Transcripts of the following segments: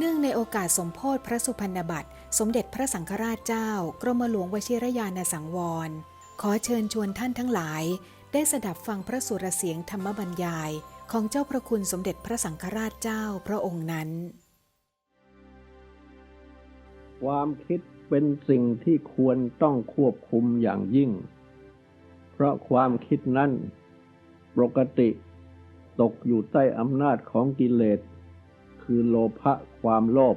เนื่องในโอกาสสมโพธิพระสุพรรณบัตร สมเด็จพระสังฆราชเจ้า กรมหลวงวชิรยานสังวร ขอเชิญชวนท่านทั้งหลาย ได้สดับฟังพระสุรเสียงธรรมบรรยาย ของเจ้าพระคุณสมเด็จพระสังฆราชเจ้าพระองค์นั้น ความคิดเป็นสิ่งที่ควรต้องควบคุมอย่างยิ่ง เพราะความคิดนั้นปกติ ตกอยู่ใต้อำนาจของกิเลส คือโลภะความโลภ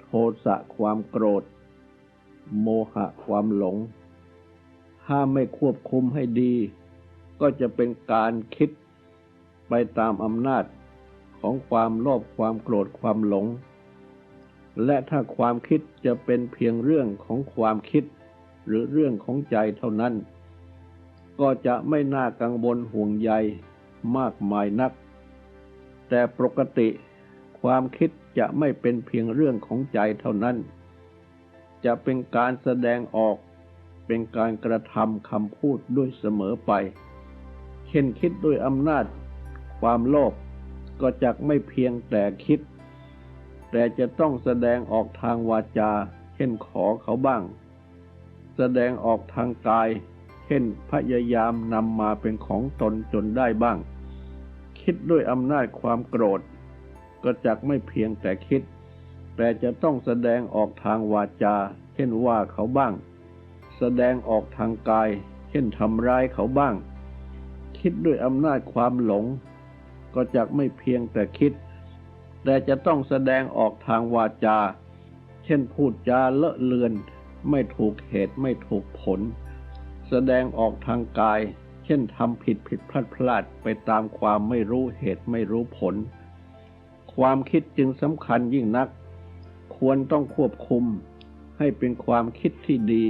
โทสะความโกรธ โมหะความหลง ถ้าไม่ควบคุมให้ดี ก็จะเป็นการคิดไปตามอำนาจของความโลภความโกรธความหลง และถ้าความคิดจะเป็นเพียงเรื่องของความคิด หรือเรื่องของใจเท่านั้น ก็จะไม่น่ากังวลห่วงใยมากมายนัก แต่ปกติ ความคิดจะไม่เป็นเพียงเรื่องของใจเท่านั้น จะเป็นการแสดงออก เป็นการกระทำคำพูดด้วยเสมอไป เช่นคิดด้วยอำนาจ ความโลภก็จะไม่เพียงแต่คิด แต่จะต้องแสดงออกทางวาจา เช่นขอเขาบ้าง แสดงออกทางกาย เช่นพยายามนำมาเป็นของตนจนได้บ้าง คิดด้วยอำนาจความโกรธ ก็จักไม่เพียงแต่คิด แต่จะต้องแสดงออกทางวาจา เช่นว่าเขาบ้าง แสดงออกทางกาย เช่นทำร้ายเขาบ้าง คิดด้วยอำนาจความหลง ก็จักไม่เพียงแต่คิด แต่จะต้องแสดงออกทางวาจา เช่นพูดจาเลอะเลือน ไม่ถูกเหตุไม่ถูกผล แสดงออกทางกายเช่นทำผิดผิดพลาดพลาดไปตามความไม่รู้เหตุไม่รู้ผล ความคิดจึงสำคัญยิ่งนัก ควรต้องควบคุมให้เป็นความคิดที่ดี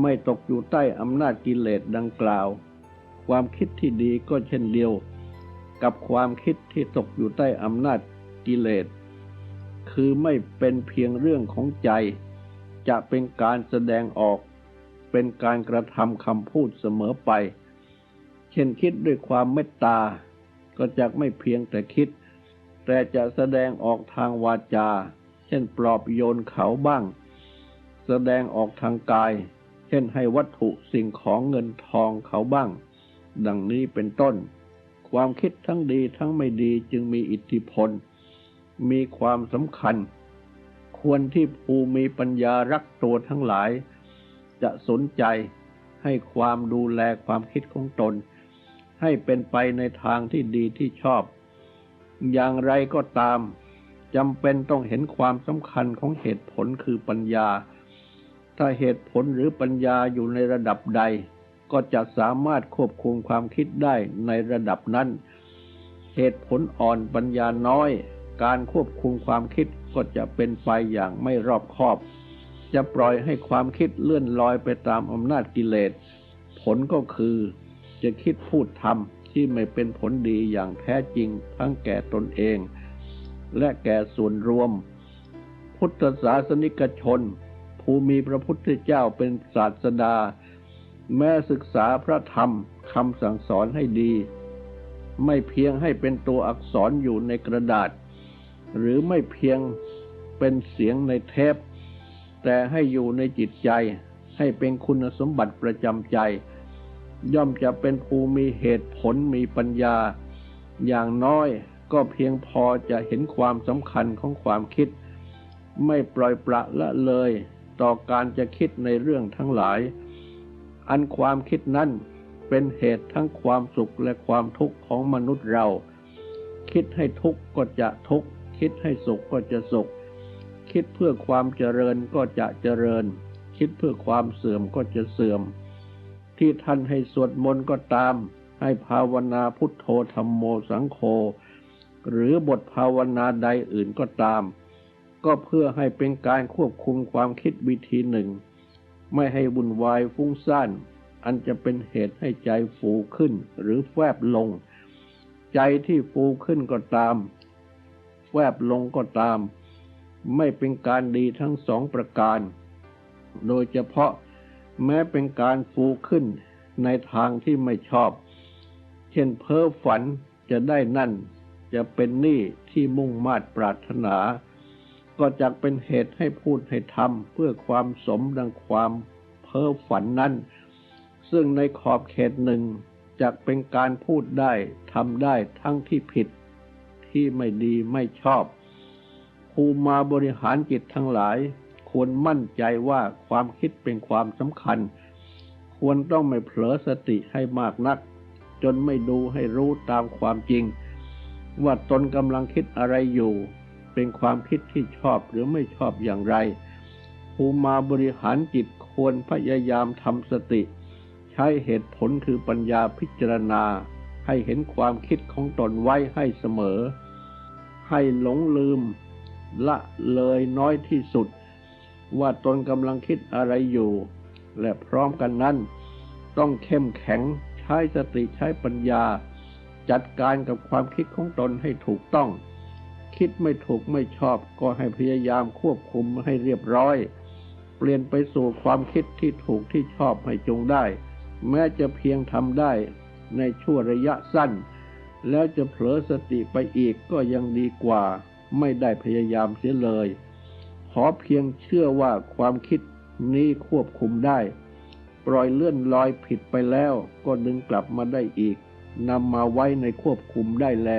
ไม่ตกอยู่ใต้อำนาจกิเลสดังกล่าว ความคิดที่ดีก็เช่นเดียว กับความคิดที่ตกอยู่ใต้อำนาจกิเลส คือไม่เป็นเพียงเรื่องของใจ จะเป็นการแสดงออก เป็นการกระทำคำพูดเสมอไป เช่นคิดด้วยความเมตตา ก็จะไม่เพียงแต่คิด แต่จะแสดงออกทางวาจา เช่นปลอบโยนเขาบ้าง แสดงออกทางกาย เช่นให้วัตถุสิ่งของเงินทองเขาบ้าง ดังนี้เป็นต้น ความคิดทั้งดีทั้งไม่ดีจึงมีอิทธิพล มีความสำคัญ ควรที่ผู้มีปัญญารักตัวทั้งหลาย จะสนใจให้ความดูแลความคิดของตน ให้เป็นไปในทางที่ดีที่ชอบ อย่างไรก็ตามจำเป็นต้องเห็นความสำคัญของเหตุผลคือปัญญา ถ้าเหตุผลหรือปัญญาอยู่ในระดับใด ก็จะสามารถควบคุมความคิดได้ในระดับนั้น เหตุผลอ่อนปัญญาน้อย การควบคุมความคิดก็จะเป็นไปอย่างไม่รอบคอบ จะปล่อยให้ความคิดเลื่อนลอยไปตามอำนาจกิเลส ผลก็คือจะคิดพูดทำ ที่ไม่เป็นผลดีอย่างแท้จริงทั้งแก่ตนเอง และแก่ส่วนรวม พุทธศาสนิกชน ผู้มีพระพุทธเจ้าเป็นศาสดา แม้ศึกษาพระธรรมคำสั่งสอนให้ดี ไม่เพียงให้เป็นตัวอักษรอยู่ในกระดาษ หรือไม่เพียงเป็นเสียงในเทป แต่ให้อยู่ในจิตใจให้เป็นคุณสมบัติประจำใจ ย่อมจะเป็นผู้มีเหตุผลมีปัญญา อย่างน้อยก็เพียงพอจะเห็นความสำคัญของความคิด ไม่ปล่อยปละละเลย ต่อการจะคิดในเรื่องทั้งหลาย อันความคิดนั้นเป็นเหตุทั้งความสุขและความทุกข์ของมนุษย์เรา คิดให้ทุกข์ก็จะทุกข์ คิดให้สุขก็จะสุข คิดเพื่อความเจริญก็จะเจริญ คิดเพื่อความเสื่อมก็จะเสื่อม ที่ท่านให้สวดมนต์ก็ตาม ให้ภาวนาพุทโธธรรมโมสังโฆหรือบทภาวนาใดอื่นก็ตาม ก็เพื่อให้เป็นการควบคุมความคิดวิธีหนึ่ง ไม่ให้วุ่นวายฟุ้งซ่านอันจะเป็นเหตุให้ใจฟูขึ้นหรือแฟบลง ใจที่ฟูขึ้นก็ตามแฟบลงก็ตาม ไม่เป็นการดีทั้งสองประการ โดยเฉพาะ แม้เป็นการฟูขึ้นในทางที่ไม่ชอบ เช่นเพ้อฝันจะได้นั่น จะเป็นหนี้ที่มุ่งมาดปรารถนา ก็จะเป็นเหตุให้พูดให้ทำเพื่อความสมดังความเพ้อฝันนั้น ซึ่งในขอบเขตหนึ่งจะเป็นการพูดได้ทำได้ทั้งที่ผิด ที่ไม่ดีไม่ชอบครูมาบริหารจิตทั้งหลาย ควรมั่นใจว่าความคิดเป็นความสำคัญ ควรต้องไม่เผลอสติให้มากนัก จนไม่ดูให้รู้ตามความจริง ว่าตนกำลังคิดอะไรอยู่ เป็นความคิดที่ชอบหรือไม่ชอบอย่างไรครูมาบริหารจิตควรพยายามทำสติ ใช้เหตุผลคือปัญญาพิจารณา ให้เห็นความคิดของตนไว้ให้เสมอ ให้หลงลืม ละเลยน้อยที่สุด ว่าตนกำลังคิดอะไรอยู่ และพร้อมกันนั้น ต้องเข้มแข็งใช้สติใช้ปัญญา จัดการกับความคิดของตนให้ถูกต้อง คิดไม่ถูกไม่ชอบก็ให้พยายามควบคุมให้เรียบร้อย เปลี่ยนไปสู่ความคิดที่ถูกที่ชอบให้จงได้ แม้จะเพียงทำได้ในชั่วระยะสั้น แล้วจะเผลอสติไปอีกก็ยังดีกว่า ไม่ได้พยายามเสียเลย ขอเพียงเชื่อว่าความคิดนี้ควบคุมได้ ปล่อยเลื่อนลอยผิดไปแล้วก็ดึงกลับมาได้อีกนำมาไว้ในควบคุมได้แล